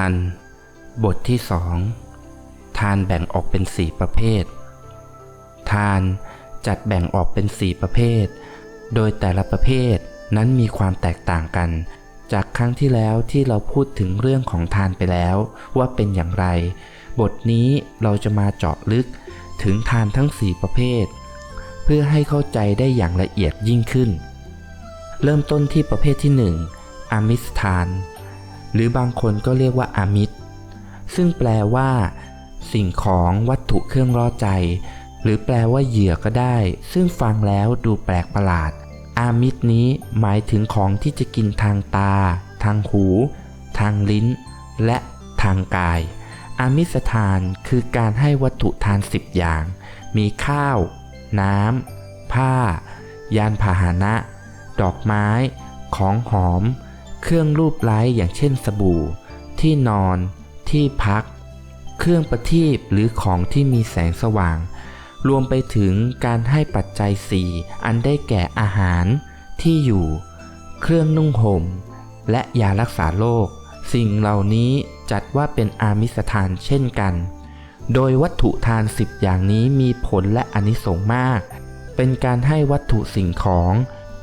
าน บทที่สองทานแบ่งออกเป็นสี่ประเภท ทานจัดแบ่งออกเป็นสี่ประเภท โดยแต่ละประเภทนั้นมีความแตกต่างกัน จากครั้งที่แล้วที่เราพูดถึงเรื่องของทานไปแล้วว่าเป็นอย่างไร บทนี้เราจะมาเจาะลึกถึงทานทั้งสี่ประเภท เพื่อให้เข้าใจได้อย่างละเอียดยิ่งขึ้น เริ่มต้นที่ประเภทที่หนึ่งอามิสทาน หรือบางคนก็เรียกว่าอามิตร ซึ่งแปลว่า สิ่งของวัตถุเครื่องล่อใจ หรือแปลว่าเหยื่อก็ได้ ซึ่งฟังแล้วดูแปลกประหลาด อามิตรนี้หมายถึงของที่จะกินทางตา ทางหู ทางลิ้น และทางกาย อามิสทานคือการให้วัตถุทานสิบอย่าง มีข้าว น้ำผ้า ยานพาหนะ ดอกไม้ ของหอม เครื่องรูปไล้อย่างเช่นสบู่ ที่นอน ที่พัก เครื่องประทีปหรือของที่มีแสงสว่าง รวมไปถึงการให้ปัจจัยสี่อันได้แก่อาหาร ที่อยู่ เครื่องนุ่งห่ม และยารักษาโรคสิ่งเหล่านี้จัดว่าเป็นอามิสทานเช่นกัน โดยวัตถุทานสิบอย่างนี้มีผลและอนิสงส์มาก เป็นการให้วัตถุสิ่งของ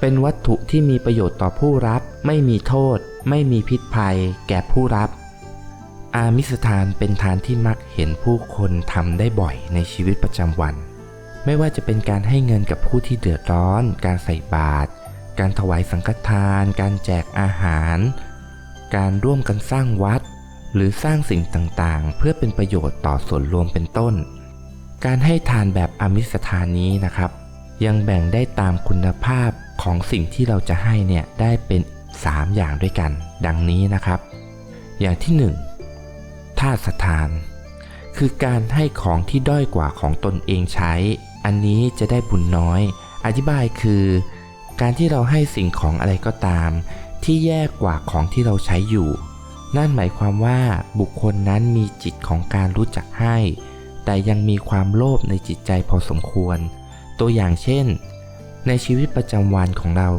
เป็นวัตถุที่มีประโยชน์ต่อผู้รับ ไม่มีโทษ ไม่มีพิษภัย แก่ผู้รับ อามิสทานเป็นทานที่มักเห็นผู้คนทำได้บ่อยในชีวิตประจำวัน ไม่ว่าจะเป็นการให้เงินกับผู้ที่เดือดร้อน การใส่บาตร การถวายสังฆทาน การแจกอาหาร การร่วมกันสร้างวัด หรือสร้างสิ่งต่างๆ เพื่อเป็นประโยชน์ต่อส่วนรวมเป็นต้น การให้ทานแบบอามิสทานนี้นะครับ ยังแบ่งได้ตามคุณภาพ ของสิ่งที่เราจะให้เนี่ยได้เป็น 3 อย่างด้วยกัน ดังนี้นะครับ อย่างที่ 1ท่าสถาน คือการให้ของที่ด้อยกว่าของตนเองใช้ อันนี้จะได้บุญน้อย อธิบายคือ การที่เราให้สิ่งของอะไรก็ตาม ที่แย่กว่าของที่เราใช้อยู่ นั่นหมายความว่าบุคคลนั้นมีจิตของการรู้จักให้ แต่ยังมีความโลภในจิตใจพอสมควร ตัวอย่างเช่น ในชีวิตประจำวันของเรา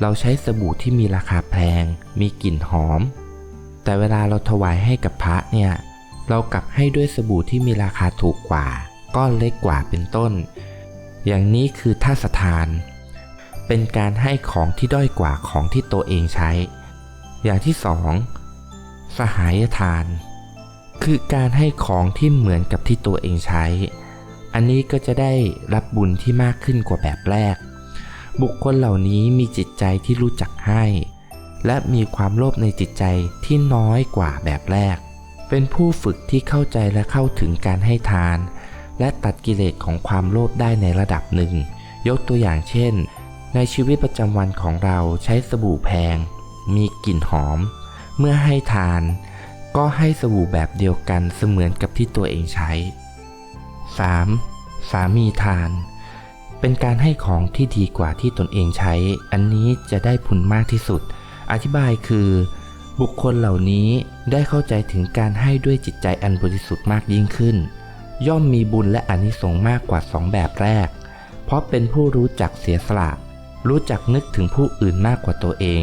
เราใช้สบู่ที่มีราคาแพง มีกลิ่นหอม แต่เวลาเราถวายให้กับพระเนี่ย เรากลับให้ด้วยสบู่ที่มีราคาถูกกว่า ก้อนเล็กกว่าเป็นต้น อย่างนี้คือท่าสถาน เป็นการให้ของที่ด้อยกว่าของที่ตัวเองใช้ อย่างที่สองสหายทาน คือการให้ของที่เหมือนกับที่ตัวเองใช้ อันนี้ก็จะได้รับบุญที่มากขึ้นกว่าแบบแรก บุคคลเหล่านี้มีจิตใจที่รู้จักให้ และมีความโลภในจิตใจที่น้อยกว่าแบบแรก เป็นผู้ฝึกที่เข้าใจและเข้าถึงการให้ทาน และตัดกิเลสของความโลภได้ในระดับหนึ่ง ยกตัวอย่างเช่น ในชีวิตประจำวันของเราใช้สบู่แพง มีกลิ่นหอม เมื่อให้ทาน ก็ให้สบู่แบบเดียวกันเสมือนกับที่ตัวเองใช้ 3. สามีทาน เป็นการให้ของที่ดีกว่าที่ตนเองใช้ อันนี้จะได้ผลมากที่สุด อธิบายคือ บุคคลเหล่านี้ได้เข้าใจถึงการให้ด้วยจิตใจอันบริสุทธิ์มากยิ่งขึ้น ย่อมมีบุญและอานิสงส์มากกว่าสองแบบแรก เพราะเป็นผู้รู้จักเสียสละ รู้จักนึกถึงผู้อื่นมากกว่าตัวเอง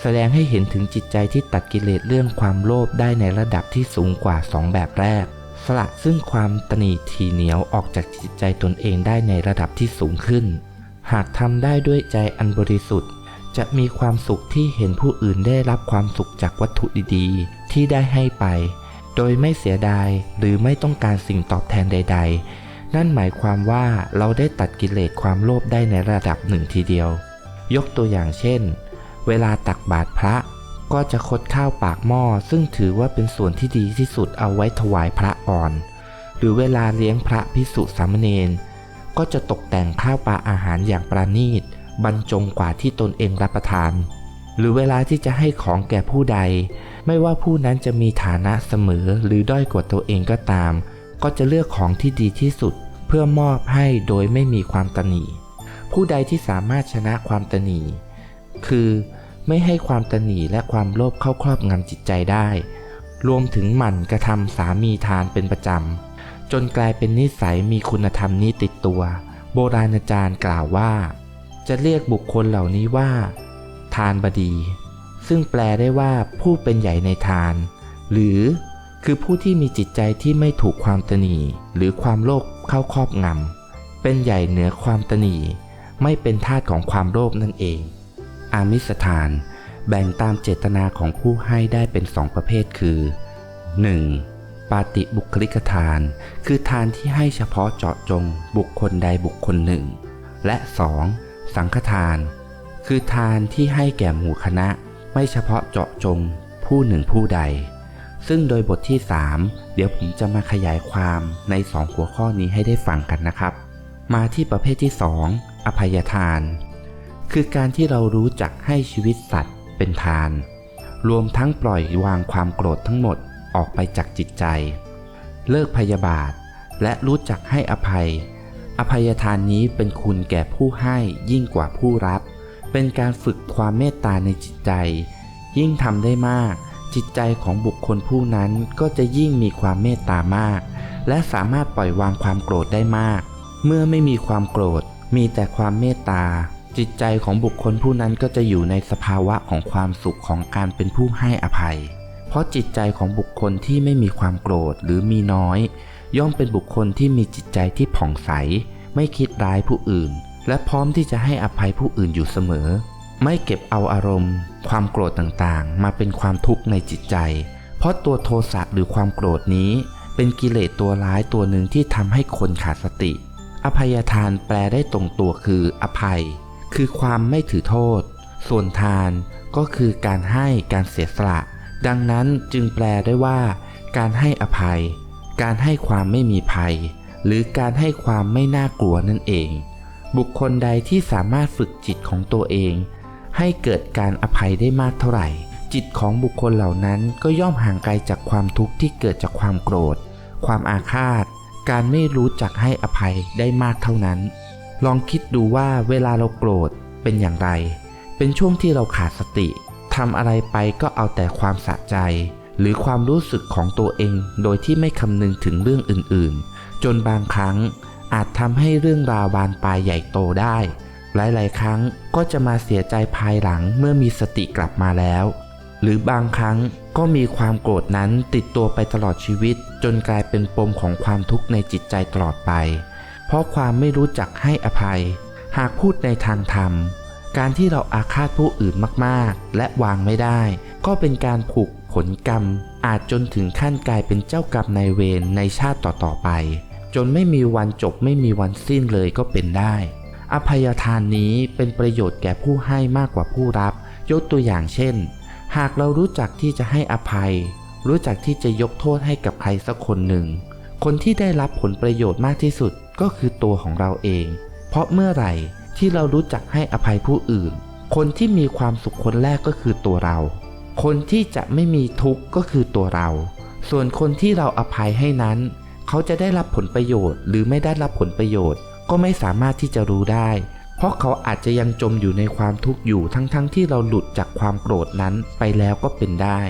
แสดงให้เห็นถึงจิตใจที่ตัดกิเลสเรื่องความโลภได้ในระดับที่สูงกว่าสองแบบแรก สละซึ่งความตนีทีเหนียวออกจากจิตใจตนเองได้ในระดับที่สูงขึ้น หากทำได้ด้วยใจอันบริสุทธิ์ จะมีความสุขที่เห็นผู้อื่นได้รับความสุขจากวัตถุดีๆ ที่ได้ให้ไป โดยไม่เสียดายหรือไม่ต้องการสิ่งตอบแทนใด ๆ นั่นหมายความว่าเราได้ตัดกิเลสความโลภได้ในระดับหนึ่งทีเดียว ยกตัวอย่างเช่น เวลาตักบาตรพระ ก็จะคดข้าวปากหม้อซึ่งถือว่าเป็นส่วนที่ดีที่สุดเอาไว้ถวายพระอ่อน หรือเวลาเลี้ยงพระพิสุสามเณรก็จะตกแต่งข้าวปลาอาหารอย่างประณีต บรรจงกว่าที่ตนเองรับประทาน หรือเวลาที่จะให้ของแก่ผู้ใด ไม่ว่าผู้นั้นจะมีฐานะเสมอหรือด้อยกว่าตัวเองก็ตาม ก็จะเลือกของที่ดีที่สุด เพื่อมอบให้โดยไม่มีความตนีผู้ใดที่สามารถชนะความตนีคือ ไม่ให้ความตนีและความโลภเข้าครอบงำจิตใจได้ รวมถึงหมั่นกระทำสามีทานเป็นประจำ จนกลายเป็นนิสัยมีคุณธรรมนี้ติดตัว โบราณอาจารย์กล่าวว่า จะเรียกบุคคลเหล่านี้ว่า ทานบดี ซึ่งแปลได้ว่าผู้เป็นใหญ่ในทาน หรือคือผู้ที่มีจิตใจที่ไม่ถูกความตนีหรือความโลภเข้าครอบงำเป็นใหญ่เหนือความตนีไม่เป็นทาสของความโลภนั่นเอง อามิสทาน แบ่งตามเจตนาของผู้ให้ได้เป็นสองประเภทคือ 1. ปาติบุคลิกทาน คือทานที่ให้เฉพาะเจาะจงบุคคลใดบุคคลหนึ่ง และ 2. สังฆทาน คือทานที่ให้แก่หมู่คณะ ไม่เฉพาะเจาะจงผู้หนึ่งผู้ใด ซึ่งโดยบทที่ 3 เดี๋ยวผมจะมาขยายความในสองหัวข้อนี้ให้ได้ฟังกันนะครับ มาที่ประเภทที่ 2 อภัยทาน คือการที่เรารู้จักให้ชีวิตสัตว์เป็นทาน รวมทั้งปล่อยวางความโกรธทั้งหมดออกไปจากจิตใจ เลิกพยาบาท และรู้จักให้อภัย อภัยทานนี้เป็นคุณแก่ผู้ให้ยิ่งกว่าผู้รับ เป็นการฝึกความเมตตาในจิตใจ ยิ่งทำได้มาก จิตใจของบุคคลผู้นั้นก็จะยิ่งมีความเมตตามาก และสามารถปล่อยวางความโกรธได้มาก เมื่อไม่มีความโกรธมีแต่ความเมตตา จิตใจของบุคคลผู้นั้นก็จะอยู่ในสภาวะของความสุขของการเป็นผู้ให้อภัย เพราะจิตใจของบุคคลที่ไม่มีความโกรธหรือมีน้อย ย่อมเป็นบุคคลที่มีจิตใจที่ผ่องใส ไม่คิดร้ายผู้อื่น และพร้อมที่จะให้อภัยผู้อื่นอยู่เสมอ ไม่เก็บเอาอารมณ์ ความโกรธต่างๆ มาเป็นความทุกข์ในจิตใจ เพราะตัวโทสะหรือความโกรธนี้ เป็นกิเลสตัวร้ายตัวหนึ่งที่ทำให้คนขาดสติ อภัยทานแปลได้ตรงตัวคืออภัย คือความไม่ถือโทษ ส่วนทานก็คือการให้การเสียสละ ดังนั้นจึงแปลได้ว่า การให้อภัย การให้ความไม่มีภัย หรือการให้ความไม่น่ากลัวนั่นเอง บุคคลใดที่สามารถฝึกจิตของตัวเอง ให้เกิดการอภัยได้มากเท่าไหร่ จิตของบุคคลเหล่านั้นก็ย่อมห่างไกลจากความทุกข์ที่เกิดจากความโกรธ ความอาฆาต การไม่รู้จักให้อภัยได้มากเท่านั้น ลองคิดดูว่าเวลาเราโกรธเป็นอย่างไร เป็นช่วงที่เราขาดสติทำอะไรไปก็เอาแต่ความสะใจ หรือความรู้สึกของตัวเอง โดยที่ไม่คำนึงถึงเรื่องอื่นๆ จนบางครั้งอาจทำให้เรื่องราวบานปลายใหญ่โตได้ หลายๆ ครั้งก็จะมาเสียใจภายหลังเมื่อมีสติกลับมาแล้ว หรือบางครั้งก็มีความโกรธนั้นติดตัวไปตลอดชีวิต จนกลายเป็นปมของความทุกข์ในจิตใจตลอดไป เพราะความไม่รู้จักให้อภัย หากพูดในทางธรรม การที่เราอาฆาตผู้อื่นมากๆ และวางไม่ได้ ก็เป็นการผูกผลกรรม อาจจนถึงขั้นกลายเป็นเจ้ากรรมนายเวรในชาติต่อๆไป จนไม่มีวันจบไม่มีวันสิ้นเลยก็เป็นได้ อภัยทานนี้เป็นประโยชน์แก่ผู้ให้มากกว่าผู้รับ ยกตัวอย่างเช่น หากเรารู้จักที่จะให้อภัย รู้จักที่จะยกโทษให้กับใครสักคนหนึ่ง คนที่ได้รับผลประโยชน์มากที่สุดก็คือตัวของเราเอง เพราะเมื่อไหร่ที่เรารู้จักให้อภัยผู้อื่น คนที่มีความสุขคนแรกก็คือตัวเรา คนที่จะไม่มีทุกข์ก็คือตัวเรา ส่วนคนที่เราอภัยให้นั้น เขาจะได้รับผลประโยชน์ หรือไม่ได้รับผลประโยชน์ ก็ไม่สามารถที่จะรู้ได้ เพราะเขาอาจจะยังจมอยู่ในความทุกข์อยู่ทั้งๆทที่เราหลุดจากความโกรธนั้นไปแล้วก็เป็นได้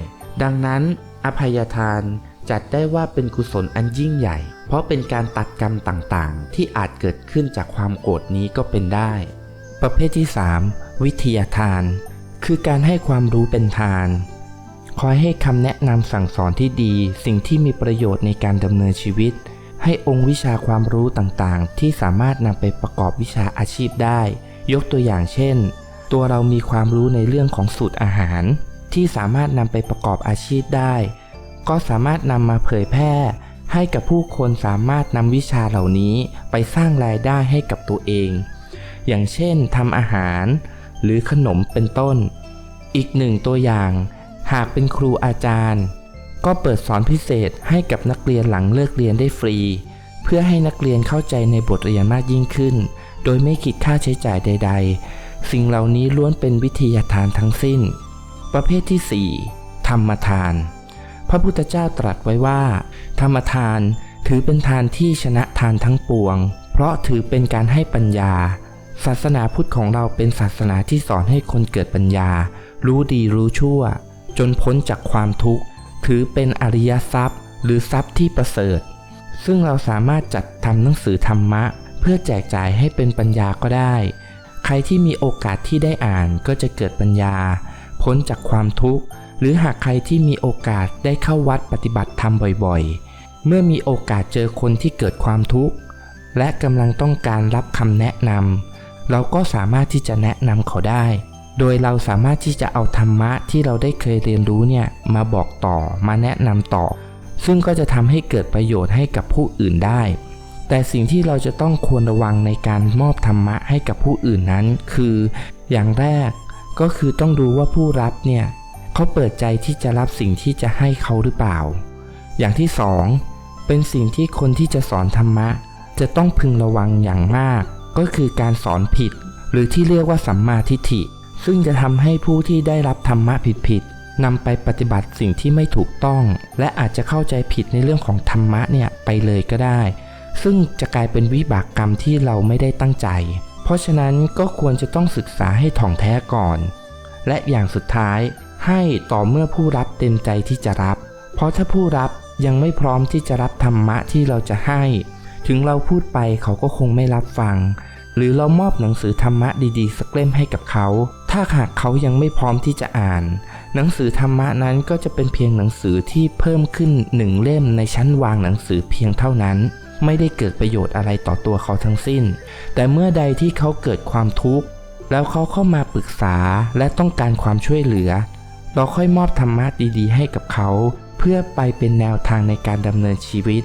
ดังนั้น อภัยทาน จัดได้ว่าเป็นกุศลอันยิ่งใหญ่ เพราะเป็นการตัดกรรมต่างๆ ที่อาจเกิดขึ้นจากความโกรธนี้ก็เป็นได้ ประเภทที่ 3 วิทยาทาน คือการให้ความรู้เป็นทาน คอยให้คำแนะนำสั่งสอนที่ดี สิ่งที่มีประโยชน์ในการดำเนินชีวิต ให้องค์วิชาความรู้ต่างๆ ที่สามารถนำไปประกอบวิชาอาชีพได้ ยกตัวอย่างเช่น ตัวเรามีความรู้ในเรื่องของสูตรอาหาร ที่สามารถนำไปประกอบอาชีพได้ ก็สามารถนำมาเผยแพร่ ให้กับผู้คนสามารถนำวิชาเหล่านี้ไปสร้างรายได้ให้กับตัวเอง อย่างเช่นทำอาหาร หรือขนมเป็นต้น อีกหนึ่งตัวอย่าง หากเป็นครูอาจารย์ ก็เปิดสอนพิเศษให้กับนักเรียนหลังเลิกเรียนได้ฟรี เพื่อให้นักเรียนเข้าใจในบทเรียนมากยิ่งขึ้น โดยไม่คิดค่าใช้จ่ายใด ๆ สิ่งเหล่านี้ล้วนเป็นวิทยาทานทั้งสิ้น ประเภทที่ 4 ธรรมทาน ระพุทธเจ้าตรัสไว้ว่า ธรรมทานถือเป็นทานที่ชนะทานทั้งปวง เพราะถือเป็นการให้ปัญญา ศาสนาพุทธของเราเป็นศาสนาที่สอนให้คนเกิดปัญญา รู้ดีรู้ชั่ว จนพ้นจากความทุกข์ ถือเป็นอริยทรัพย์ หรือทรัพย์ที่ประเสริฐ ซึ่งเราสามารถจัดทำหนังสือธรรมะ เพื่อแจกจ่ายให้เป็นปัญญาก็ได้ ใครที่มีโอกาสที่ได้อ่านก็จะเกิดปัญญา พ้นจากความทุกข์ หรือหากใครที่มีโอกาสได้เข้าวัดปฏิบัติธรรมบ่อยๆ เมื่อมีโอกาสเจอคนที่เกิดความทุกข์ และกำลังต้องการรับคำแนะนำเราก็สามารถที่จะแนะนำเขาได้ โดยเราสามารถที่จะเอาธรรมะที่เราได้เคยเรียนรู้เนี่ยมาบอกต่อมาแนะนำต่อ ซึ่งก็จะทำให้เกิดประโยชน์ให้กับผู้อื่นได้ แต่สิ่งที่เราจะต้องควรระวังในการมอบธรรมะให้กับผู้อื่นนั้น คือ อย่างแรกก็คือต้องดูว่าผู้รับเนี่ย เขาเปิดใจที่จะรับสิ่งที่จะให้เขาหรือเปล่า อย่างที่สองเป็นสิ่งที่คนที่จะสอนธรรมะ จะต้องพึงระวังอย่างมาก ก็คือการสอนผิด หรือที่เรียกว่าสัมมาทิฏฐิ ซึ่งจะทำให้ผู้ที่ได้รับธรรมะผิดๆนำไปปฏิบัติสิ่งที่ไม่ถูกต้อง และอาจจะเข้าใจผิดในเรื่องของธรรมะเนี่ยไปเลยก็ได้ ซึ่งจะกลายเป็นวิบากกรรมที่เราไม่ได้ตั้งใจ เพราะฉะนั้นก็ควรจะต้องศึกษาให้ถ่องแท้ก่อน และอย่างสุดท้าย ให้ต่อเมื่อผู้รับเต็มใจที่จะรับ เพราะถ้าผู้รับยังไม่พร้อมที่จะรับธรรมะที่เราจะให้ ถึงเราพูดไปเขาก็คงไม่รับฟัง หรือเรามอบหนังสือธรรมะดีๆ สักเล่มให้กับเขา ถ้าหากเขายังไม่พร้อมที่จะอ่าน หนังสือธรรมะนั้นก็จะเป็นเพียงหนังสือที่เพิ่มขึ้นหนึ่งเล่มในชั้นวางหนังสือเพียงเท่านั้นไม่ได้เกิดประโยชน์อะไรต่อตัวเขาทั้งสิ้น แต่เมื่อใดที่เขาเกิดความทุกข์ แล้วเขาเข้ามาปรึกษาและต้องการความช่วยเหลือ เราค่อยมอบธรรมะดีๆ ให้กับเขา เพื่อไปเป็นแนวทางในการดำเนินชีวิต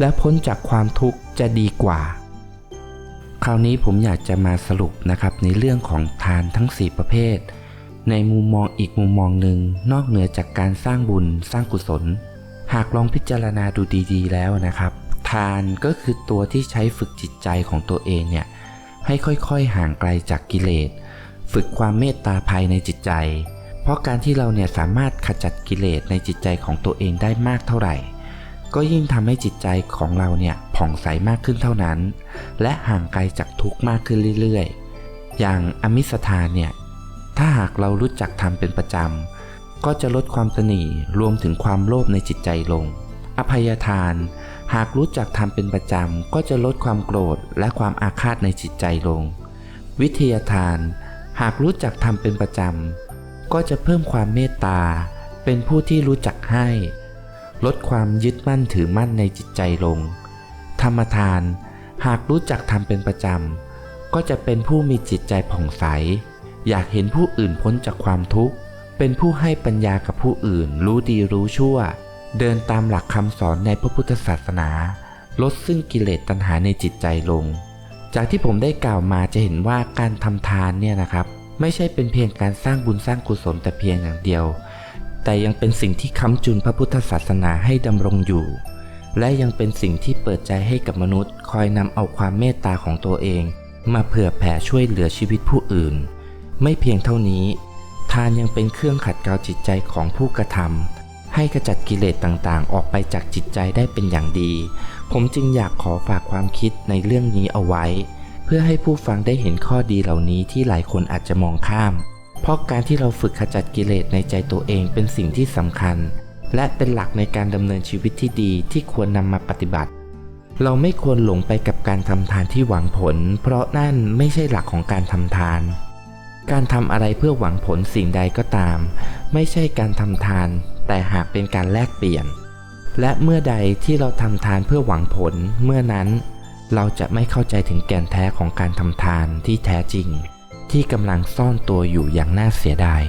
และพ้นจากความทุกข์จะดีกว่า คราวนี้ผมอยากจะมาสรุปนะครับในเรื่องของทานทั้ง 4 ประเภท ในมุมมองอีกมุมมองหนึ่งนอกเหนือจากการสร้างบุญสร้างกุศล หากลองพิจารณาดูดีๆ แล้วนะครับ ทานก็คือตัวที่ใช้ฝึกจิตใจของตัวเองเนี่ยให้ค่อยๆห่างไกลจากกิเลส ฝึกความเมตตาภายในจิตใจ เพราะการที่เราเนี่ยสามารถขจัดกิเลสในจิตใจของตัวเองได้มากเท่าไหร่ ก็ยิ่งทำให้จิตใจของเราเนี่ยผ่องใสมากขึ้นเท่านั้น และห่างไกลจากทุกข์มากขึ้นเรื่อยๆ อย่างอมิสทานเนี่ย ถ้าหากเรารู้จักทำเป็นประจำ ก็จะลดความตนีรวมถึงความโลภในจิตใจลง อภัยทาน หากรู้จักทำเป็นประจำ ก็จะลดความโกรธและความอาฆาตในจิตใจลง วิทยาทาน หากรู้จักทำเป็นประจำ ก็จะเพิ่มความเมตตา เป็นผู้ที่รู้จักให้ ลดความยึดมั่นถือมั่นในจิตใจลง ธรรมทานหากรู้จักทำเป็นประจำ ก็จะเป็นผู้มีจิตใจผ่องใส อยากเห็นผู้อื่นพ้นจากความทุกข์ เป็นผู้ให้ปัญญากับผู้อื่นรู้ดีรู้ชั่ว เดินตามหลักคำสอนในพระพุทธศาสนา ลดซึ่งกิเลสตัณหาในจิตใจลง จากที่ผมได้กล่าวมาจะเห็นว่าการทำทานเนี่ยนะครับ ไม่ใช่เป็นเพียงการสร้างบุญสร้างกุศลแต่เพียงอย่างเดียว แต่ยังเป็นสิ่งที่ค้ำจุนพระพุทธศาสนาให้ดำรงอยู่ และยังเป็นสิ่งที่เปิดใจให้กับมนุษย์ คอยนำเอาความเมตตาของตัวเอง มาเผื่อแผ่ช่วยเหลือชีวิตผู้อื่น ไม่เพียงเท่านี้ ทานยังเป็นเครื่องขัดเกลาจิตใจของผู้กระทำให้กระจัดกิเลสต่างๆ ออกไปจากจิตใจได้เป็นอย่างดี ผมจึงอยากขอฝากความคิดในเรื่องนี้เอาไว้ เพื่อให้ผู้ฟังได้เห็นข้อดีเหล่านี้ที่หลายคนอาจจะมองข้าม เพราะการที่เราฝึกขจัดกิเลสในใจตัวเองเป็นสิ่งที่สำคัญ และเป็นหลักในการดำเนินชีวิตที่ดีที่ควรนำมาปฏิบัติ เราไม่ควรหลงไปกับการทำทานที่หวังผล เพราะนั่นไม่ใช่หลักของการทำทาน การทำอะไรเพื่อหวังผลสิ่งใดก็ตาม ไม่ใช่การทำทาน แต่หากเป็นการแลกเปลี่ยนและเมื่อใดที่เราทำทานเพื่อหวังผลเมื่อนั้น เราจะไม่เข้าใจถึงแก่นแท้ของการทำทานที่แท้จริง ที่กำลังซ่อนตัวอยู่อย่างน่าเสียดาย